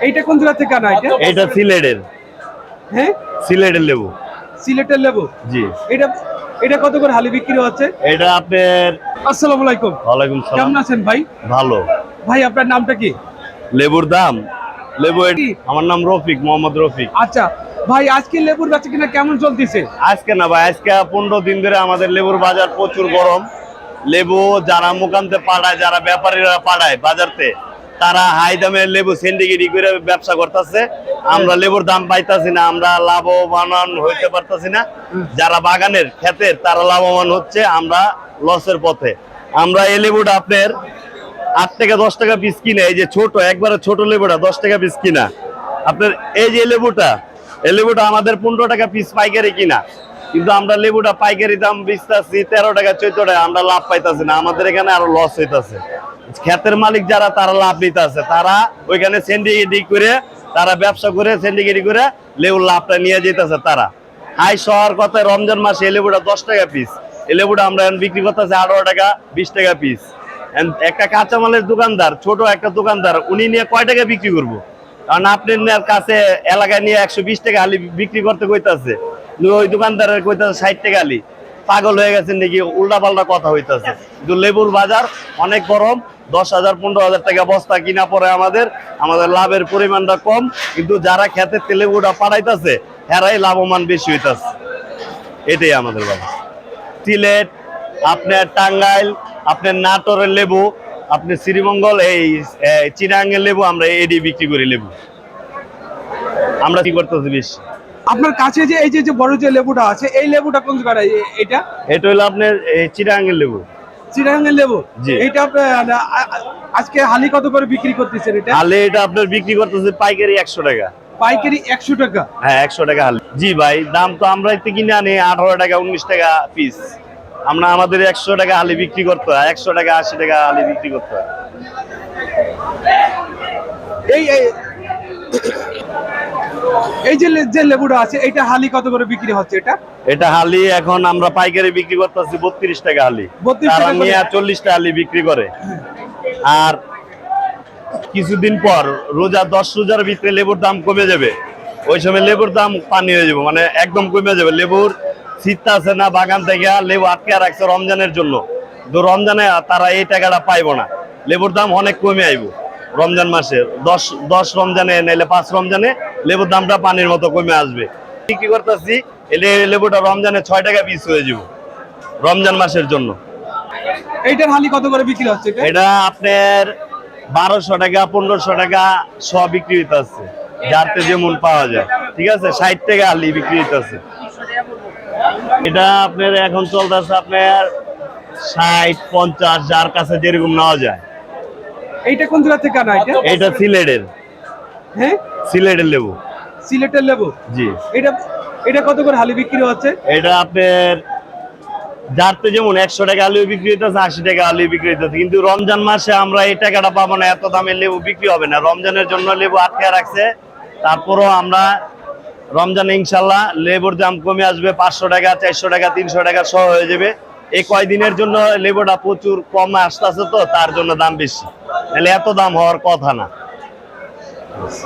এইটা কোন জায়গা থেকে আনা এটা? এটা সিলেটের। হ্যাঁ? সিলেটের লেবু। সিলেটের লেবু? জি। এটা এটা কত করে হালি বিক্রি হচ্ছে? এটা আপনার আসসালামু আলাইকুম। ওয়ালাইকুম সালাম। কেমন আছেন ভাই? ভালো। ভাই আপনার নামটা কি? লেবুর দাম। লেবু? আমার নাম রফিক মোহাম্মদ রফিক। আচ্ছা ভাই আজকে লেবুর বেচা কিনা কেমন চলতেছে? আজকে না ভাই আজকে পনেরো দিন ধরে আমাদের লেবুর বাজার প্রচুর গরম। লেবু যারা মুকান্তে পাড়ায় যারা ব্যাপারীরা পাড়ায় বাজারতে তারা হাই দামের লেবু সিন্ডিকেটি করে ব্যবসা করতেছে। আমরা লেবুর দাম পাইতাছি না, আমরা লাভবান হইতে পারতাছি না। যারা বাগানের ক্ষেতের, তারা লাভবান হচ্ছে আমরা লসের পথে। আমরা এই লেবুটা আপনার আট থেকে দশ টাকা পিস কিনে, এই যে ছোট, একবারে ছোট লেবুটা দশ টাকা পিস কিনা। আপনার এই যে লেবুটা, এই লেবুটা আমাদের পনেরো টাকা পিস পাইকারি কিনা। কিন্তু আমরা লেবুটা পাইকারি দাম বেচতেছি তেরো টাকা, চোদ্দ টাকা, আমরা লাভ পাইতাছি না, আমাদের এখানে আরও লস হইতাছে। ক্ষেতের মালিক যারা, তারা লাভ নিতেছে তারা ওইখানে সিন্ডিকেটি করে, তারা ব্যবসা করে সিন্ডিকেটি করে লেবুর লাভটা নিয়ে যেতেছে তারা। হাই শহর কথায় রমজান মাসে লেবুটা দশ টাকা পিস এই লেবুটা আমরা বিক্রি করতেছি আঠারো টাকা, বিশ টাকা পিস একটা কাঁচামালের দোকানদার, ছোট একটা দোকানদার, উনি নিয়ে কয় টাকা বিক্রি করব? কারণ আপনার কাছে এলাকায় নিয়ে একশো বিশ টাকা আলি বিক্রি করতে কইতাছে। ওই দোকানদারের কইতাছে ষাট টাকা আলি। পাগল হয়ে গেছে নাকি উল্টা পাল্টা কথা হইতাছে। কিন্তু লেবুর বাজার অনেক গরম দশ হাজার পনেরো হাজার টাকা বস্তা কিনা পরে আমাদের আমাদের লাভের পরিমাণটা কম কিন্তু যারা খেতে লেবুটা পাঠাইতেছে এরাই লাভবান বেশি হইতাছে। এটাই আমাদের বাজার সিলেট আপনার টাঙ্গাইল আপনার নাটোরের লেবু আপনি শ্রীমঙ্গল এই চিরাঙ্গের লেবু আমরা এডি বিক্রি করি লেবু। আমরা কি করতেছি বেশি? আপনার কাছে যে এই যে যে বড় যে লেবুটা আছে এই লেবুটা কোন জায়গায় এটা? এটা হলো আপনার এই চিরাঙ্গের লেবু। চিরাঙ্গের লেবু। এটা আজকে হালি কত করে বিক্রি করতেছেন এটা? হালে এটা আপনার বিক্রি করতেছে পাইকারি একশো টাকা। পাইকারি একশো টাকা? হ্যাঁ একশো টাকা হালি। জি ভাই দাম তো আমরা এতে কিনে আনি আঠারো টাকা উনিশ টাকা পিস আমরা আমাদের একশো টাকা হালি বিক্রি করতে হয় একশো টাকা আশি টাকা হালি বিক্রি করতে হয়। এই এই- যে যে লেবুটা আছে এটা হালি কত করে বিক্রি হচ্ছে এটা? এটা হালি এখন আমরা পাইকারি বিক্রি করতেছি বত্রিশ টাকা হালি। 32 তারা টাকা চল্লিশ টাকা হালি বিক্রি করে। আর কিছুদিন পর রোজা দশ রোজার ভিতরে লেবুর দাম কমে যাবে। ওই সময় লেবুর দাম পানি হয়ে যাবে মানে একদম কমে যাবে। লেবুর শীত আছে না বাগান থেকে লেবু আটকে রাখছে রমজানের জন্য। তো রমজানে তারা এই টাকাটা পাইবো না। লেবুর দাম অনেক কমে আইব রমজান মাসে। দশ দশ রমজানে নাইলে পাঁচ রমজানে লেবুর দামটা পানির মতো কমে আসবে। বিক্রি করতেছি এলে লেবুটা রমজানে ছয় টাকা পিস হয়ে যাব রমজান মাসের জন্য। এইটার হালি কত করে বিক্রি হচ্ছে এটা? আপনার বারোশো টাকা পনেরোশো টাকা শ বিক্রি হইতেছে। যাতে যেমন পাওয়া যায়। ঠিক আছে? ষাট টাকা আলি বিক্রি হইতেছে। এটা আপনার এখন চলতে চলতেছে আপনার ষাট পঞ্চাশ যার কাছে যেরকম নেওয়া যায়। এইটা কোন জায়গা থেকে আনা এটা? এটা সিলেটের। হ্যাঁ? সিলেটের লেবু। সিলেটের লেবু? জি। এটা এটা কত করে হালি বিক্রি হচ্ছে? এটা আপনার যারতে যেমন একশো টাকা আলু বিক্রি হইতেছে আশি টাকা আলু বিক্রি হইতেছে। কিন্তু রমজান মাসে আমরা এই টাকাটা পাবো না এত দামের লেবু বিক্রি হবে না। রমজানের জন্য লেবু আটকে রাখছে। তারপরও আমরা রমজানে ইনশাল্লাহ লেবুর দাম কমে আসবে পাঁচশো টাকা চারশো টাকা তিনশো টাকা সহ হয়ে যাবে। এই কয়দিনের জন্য লেবুটা প্রচুর কম আসতেছে তো তার জন্য দাম বেশি। তাহলে এত দাম হওয়ার কথা না। Yes.